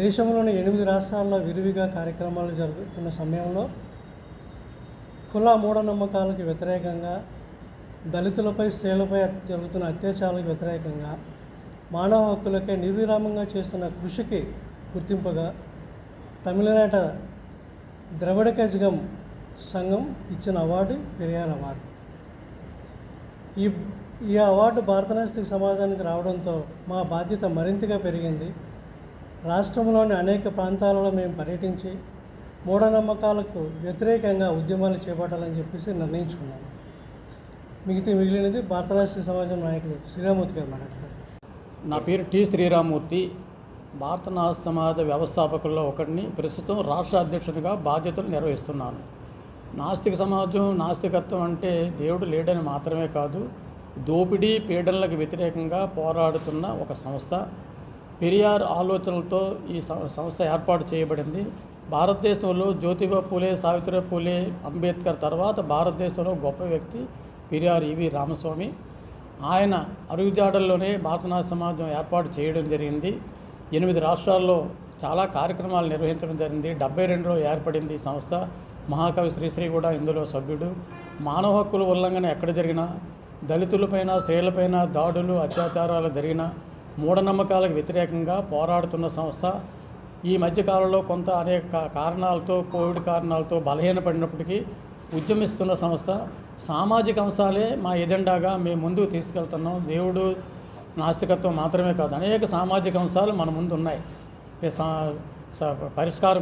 దేశంలోని ఎనిమిది రాష్ట్రాల్లో విరివిగా కార్యక్రమాలు జరుగుతున్న సమయంలో కుల మూఢనమ్మకాలకు వ్యతిరేకంగా దళితులపై స్త్రీలపై జరుగుతున్న అత్యాచారాలకు వ్యతిరేకంగా మానవ హక్కులకే నిర్విరామంగా చేస్తున్న కృషికి గుర్తింపుగా తమిళనాట ద్రవిడ కజగం సంఘం ఇచ్చిన అవార్డు పెరియార్ అవార్డు. ఈ ఈ అవార్డు భారతనాస్తిక సమాజానికి రావడంతో మా బాధ్యత మరింతగా పెరిగింది. రాష్ట్రంలోని అనేక ప్రాంతాలలో మేము పర్యటించి మూఢనమ్మకాలకు వ్యతిరేకంగా ఉద్యమాలు చేపట్టాలని చెప్పేసి నిర్ణయించుకున్నాము మిగతా మిగిలినది భారతనాస్తిక సమాజం నాయకులు శ్రీరామూర్తి గారు మాట్లాడతారు. నా పేరు టి శ్రీరామూర్తి. భారత నాస్తిక సమాజ వ్యవస్థాపకుల్లో ఒకటిని ప్రస్తుతం రాష్ట్ర అధ్యక్షునిగా బాధ్యతలు నిర్వహిస్తున్నాను. నాస్తిక సమాజం నాస్తికత్వం అంటే దేవుడు లేడని మాత్రమే కాదు దోపిడీ పీడనలకు వ్యతిరేకంగా పోరాడుతున్న ఒక సంస్థ పెరియార్ ఆలోచనలతో ఈ సం- సంస్థ ఏర్పాటు చేయబడింది. భారతదేశంలో జ్యోతిబా పూలే సావిత్రి పూలే అంబేద్కర్ తర్వాత భారతదేశంలో గొప్ప వ్యక్తి పెరియార్ ఈవి రామస్వామి. ఆయన అడుగుజాడల్లోనే భారతనాథ సమాజం ఏర్పాటు చేయడం జరిగింది. ఎనిమిది రాష్ట్రాల్లో చాలా కార్యక్రమాలు నిర్వహించడం జరిగింది. డెబ్బై రెండులో ఏర్పడింది ఈ సంస్థ. మహాకవి శ్రీశ్రీ కూడా ఇందులో సభ్యుడు. మానవ హక్కుల ఉల్లంఘన ఎక్కడ జరిగినా దళితులపైన స్త్రీలపైన దాడులు అత్యాచారాలు జరిగిన మూఢనమ్మకాలకు వ్యతిరేకంగా పోరాడుతున్న సంస్థ ఈ మధ్యకాలంలో కొంత అనేక కారణాలతో కోవిడ్ కారణాలతో బలహీనపడినప్పటికీ ఉద్యమిస్తున్న సంస్థ సామాజిక అంశాలే మా ఎజెండాగా మేము ముందుకు తీసుకెళ్తున్నాం. దేవుడు నాస్తికత్వం మాత్రమే కాదు అనేక సామాజిక అంశాలు మన ముందు ఉన్నాయి ఈ సా- పరిష్కారం